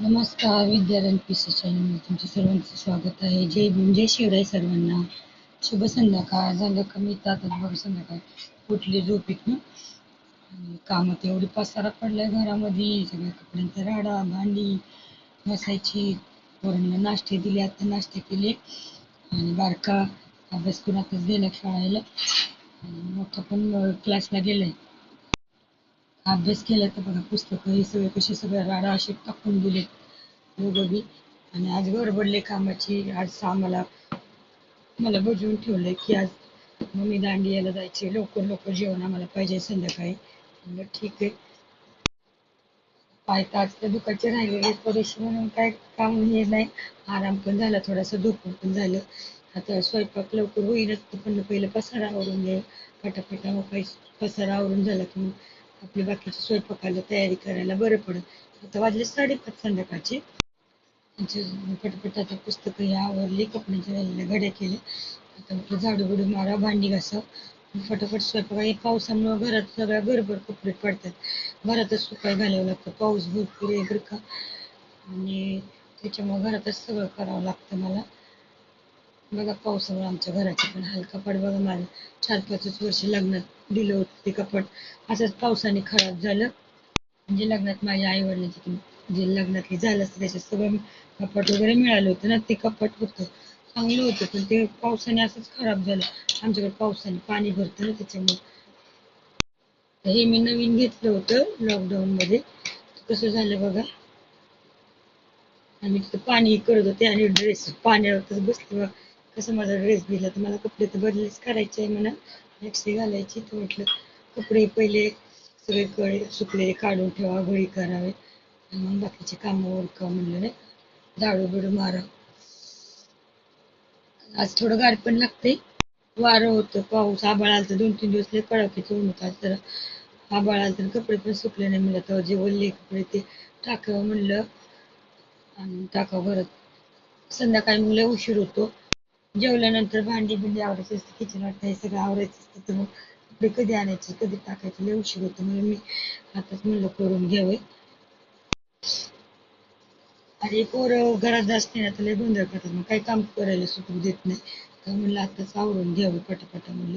नमस्कार विद्यारण पीसी चॅनलमध्ये तुमच्या सर्वांचं स्वागत आहे. जय भीम जय शिवराय सर्वांना. शुभ संध्याकाळ. झालं का मी बघ संध्याकाळ. कुठली झोपीतनं आणि कामात एवढी पसारा पडलाय घरामध्ये. सगळ्या कपड्यांचा राडा भांडी घासायची. पोरांना नाश्ते दिले. आता नाश्ते केले. आणि बारका अभ्यास करून आताच गेला खेळायला. आणि मोठा पण क्लासला गेलाय. अभ्यास केला तर बघा पुस्तकं हे सगळे कसे सगळे राडा असे टाकून दिले दोघं आणि आज गडबडले कामाची आज आम्हाला मला बजवून ठेवलंय की आज मम्मी दांडी दांडियाला जायचे लवकर लवकर जेवण आम्हाला पाहिजे संध्याकाळी. म्हणलं ठीक आहे. पाय तर आज तर दुखाचे राहिलेले थोडेसे म्हणून काय काम हे नाही. आराम पण झाला थोडासा झोपून पण झालं. आता स्वयंपाक लवकर होईनच पण पहिलं पसारा आवरून घे पटापटा पसारा आवरून झाला की आपली बाकीच्या स्वयंपाकाला तयारी करायला बरं पडत आता वाजले साडेपाच संध्याकाळचे. म्हणजे पटपट आता पुस्तकं हे आवरली कपड्याच्या राहिलेल्या घड्या केल्या. आता म्हटलं झाडू बिडू मारा भांडी घासा फटाफट स्वयंपाक हे पावसामुळं घरात सगळ्या बरोबर कपडे पडतात. घरातच सुकाय घालावं लागतं. पाऊस भरपूर आहे बरं का? आणि त्याच्यामुळं घरातच सगळं करावं लागतं मला. बघा पावसामुळे आमच्या घराचे पण हाल कपाट बघा माझं चार पाचच वर्ष लग्नात दिलं होतं ते कपाट. असंच पावसाने खराब झालं. म्हणजे लग्नात माझ्या आई वडिलांची जे लग्नातले झालं असतं त्याच्यात सगळं कपाट वगैरे मिळालं होतं ना ते कपाट होतं. चांगलं होतं पण ते पावसाने असंच खराब झालं. आमच्याकडे पावसाने पाणी भरतं ना त्याच्यामुळे. हे मी नवीन घेतलं होतं लॉकडाऊन मध्ये कसं झालं बघा. आणि तिथं पाणी करत होते आणि ड्रेस पाण्यावरच बसले बघा. कसं माझा ड्रेस दिला तर मला कपडे तर बदलेच करायचे आहे म्हणा. नेक्स्ट घालायची तर म्हटलं कपडे पहिले सगळे कळे सुकलेले काढून ठेवा गोळी करावे. मग बाकीचे कामं ओळखा म्हणलं नाही. झाडू बिडू मारा. आज थोडं गार पण लागते वारं होतं पाऊस आबाळ आलं तर दोन तीन दिवस लय कडाकीचं ऊन होतं तर आबाळ आलं तर कपडे पण सुकले नाही म्हणलं. तर जे ओलले कपडे ते टाकावं म्हणलं. आणि टाकावं घरात. संध्याकाळी मुलं उशीर होतो. जेवल्यानंतर भांडी बिंडी आवडायची असते किचन वाटतं हे सगळं आवडायचं असतं तर मग कपडे कधी आणायचे कधी टाकायचे लय उशीर होतो. म्हणून मी आताच म्हणलं करून घ्यावे आणि पोर घरात असते ना तर लय गोंधळ करतात. मग काही काम करायला सुटू देत नाही. तर म्हणलं आताच आवरून घ्यावं पटापटा म्हणलं.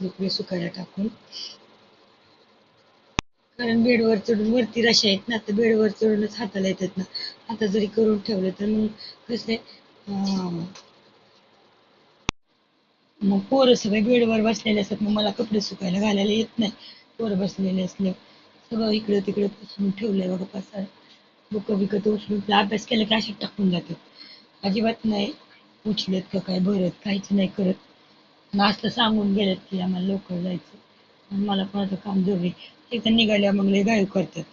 कपडे सुकायला टाकून. कारण बेडवर चढून वरती रशा आहेत ना तर बेडवर चढूनच हाताला येतात ना. आता जरी करून ठेवलं तर मग कसं आहे मग पोरं सगळे बेडवर बसलेले असतात मग मला कपडे सुकायला घालायला येत नाही. पोरं बसलेले असले सगळं इकडं तिकडे पसरून ठेवलंय बघा पसार. बुक विकत उचलून अभ्यास केला की असे टाकून जातात अजिबात नाही. उचलत का काय भरत काहीच नाही करत. असं सांगून गेलेत की आम्हाला लवकर जायचं. मला पण आता काम जरुरी एकदा निघाल्या मग लय गायब करतात.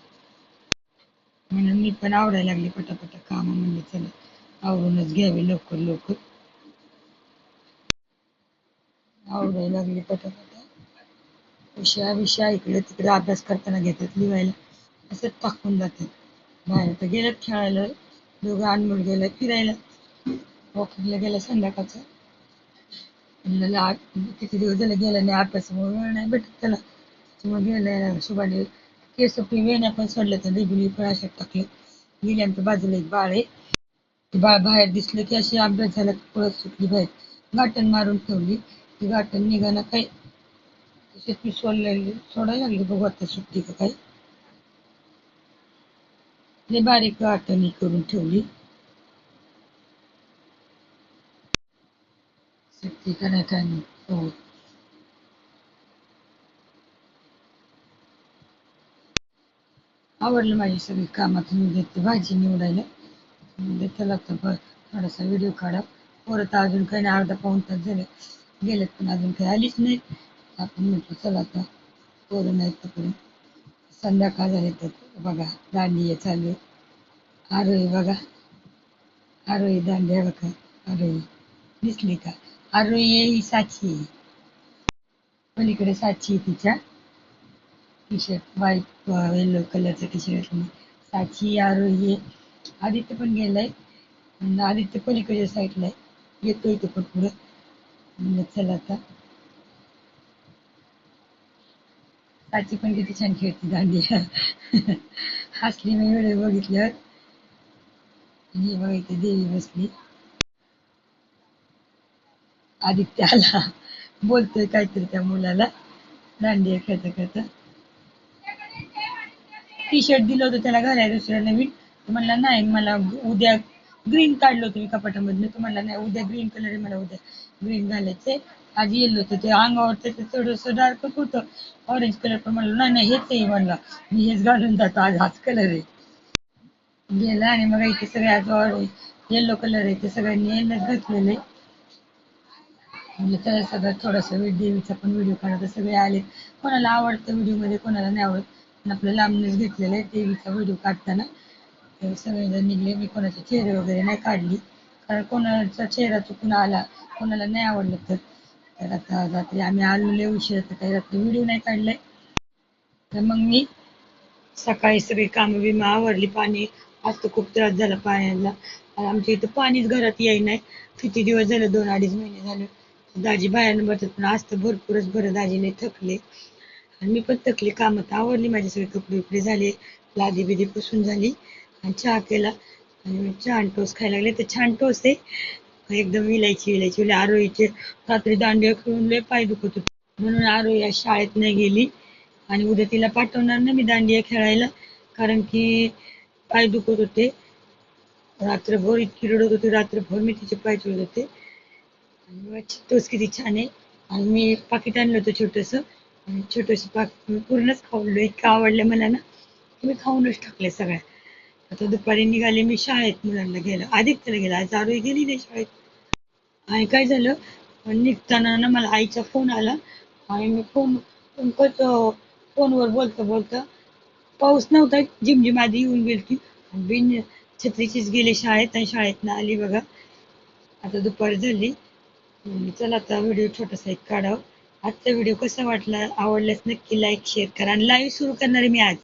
म्हणून मी पण आवडायला लागले पटापटा. काम म्हणजे चला. आवरूनच घ्यावे लवकर लवकर. आवडायला लागले पटापटा विषया विषया इकडे तिकडे अभ्यास करताना घेतात लिहायला असं टाकून जातात. बाहेर तर गेल्यात खेळायला. दोघं अनमोल गेलं फिरायला. वॉकिंगला गेला संध्याकाळचा. म्हणलं किती दिवस झाले गेला नाही अभ्यासामुळे वेळ नाही भेटत त्याला. त्याच्यामुळे गेलाय सुभाने केस वेण्या पण सोडल्या तर डिबिली पण अशा टाकले गेल्यानंतर बाजूला एक बाळ आहे. ते बाळ बाहेर दिसलं की अशी अभ्यास झाला की पळत सुटली बाहेर. गाठण मारून ठेवली. गाठण निघाना काय तसेच मी सोडलेली सोडायला लागली बघू आता सुट्टी का काय. लय बारीक गाठणी करून ठेवली. सुट्टी का नाही काय नाही हो. आवडलं माझी सगळी कामात मी घेते भाजी निवडायला. म्हणजे चला तर थोडासा व्हिडिओ काढा. परत अजून काही नाही अर्धा पाऊन तास झाले. गेलेत पण अजून काही आलीच नाही आपण म्हटलं चला आता पोरं नाही तोपर्यंत संध्याकाळ झाले तर बघा दांडी चालू आहे. आरोही बघा. आरोही दांडी बघा. आरोही दिसली का? आरोही ही साची आहे पलीकडे साची आहे तिच्या. टी शर्ट व्हाईट येलो कलरचं टी शर्ट साची आरोही आदित्य पण गेलाय. आदित्य पलीकडच्या साईडला आहे. येतो इथे पण पुढं. म्हणलं चला आता. साची पण किती छान खेळते दांडी हसली मी व्हिडिओ बघितल्यावर. हे बघा इथे देवी बसली. आदित्य आला. बोलतोय काहीतरी त्या मुलाला. दांडिया खेळता खेळता. टी शर्ट दिलं होतं त्याला घालाय दुसऱ्या नवीन. म्हणला नाही मला उद्या ग्रीन काढलं होतं मी कपाटामधनं तू म्हणला नाही उद्या ग्रीन कलर आहे मला उद्या ग्रीन घालायचे आज येलो होतं. ते अंगावर ते थोडंसं डार्कच होतं. ऑरेंज कलर पण म्हणलं नाही नाही हेच आहे म्हणला. मी हेच घालून जातो आज हाच कलर आहे. गेला आणि मग इथे सगळे आज येल्लो कलर आहे. ते सगळ्यांनी येल्लोच घातलेलं. आहे म्हणजे तर सगळं थोडासा वेळ देवीचा पण व्हिडिओ काढत सगळे आले. कोणाला आवडतं व्हिडिओमध्ये कोणाला नाही आवडत. पण आपलं लांबणीच घेतलेलं आहे देवीचा व्हिडिओ काढताना. म्हणजे सगळेजण निघले मी कोणाचे चेहरे वगैरे नाही काढली. कारण कोणाचा चेहरा चुकून आला कोणाला नाही आवडलं तर. तर आता रात्री आम्ही आलो उशीर तर काही रात्री व्हिडिओ नाही काढलाय. तर मग मी सकाळी सगळी कामं बिमं आवरली पाणी. आज तर खूप त्रास झाला पाण्याला आमच्या इथं पाणीच घरात येई नाही. किती दिवस झाले? दोन अडीच महिने झाले. दाजी बाहेरनं बसत पण आज तर भरपूरच बरं दाजीने थकले. आणि मी पण थकले तर आवरली. माझे सगळे कपडे उपडे झाले. लादी बिदी पुसून झाली. आणि चहा केला. आणि मी छान टोस खायला लागले. तर छान टोस आहे. एकदम विलायची विलायची विला म्हणजे आरोहीचे रात्री दांडिया खेळून लय पाय दुखत होते. म्हणून आरोही आज शाळेत नाही गेली. आणि उद्या तिला पाठवणार ना मी दांडिया खेळायला. कारण की पाय दुखत होते. रात्रभर इतकी रडत होती. रात्रभर मी तिचे पाय चोळत होते. आणि तोच किती छान आहे. आणि मी पाकिट आणलं होतं छोटंसं. आणि छोटंसं पाक मी पूर्णच खाल्लो इतकं आवडलं मला ना. की मी खाऊनच टाकले सगळ्या. आता दुपारी निघाले मी शाळेत मुलांना गेलं आदित्यला गेला आज आरोही गेली नाही शाळेत. आणि काय झालं? निघताना ना मला आईचा फोन आला. आणि मी फोन फोनवर बोलता बोलता पाऊस नव्हता जिमजिम आधी येऊन गेली बिन छत्रीचीच गेली शाळेत आणि शाळेतनं आली बघा. आता दुपार झाली. चला आता व्हिडिओ छोटासा एक काढावं. आजचा व्हिडिओ कसा वाटला? आवडल्यास नक्की लाईक शेअर करा. आणि लाईव्ह सुरू करणार आहे मी आज.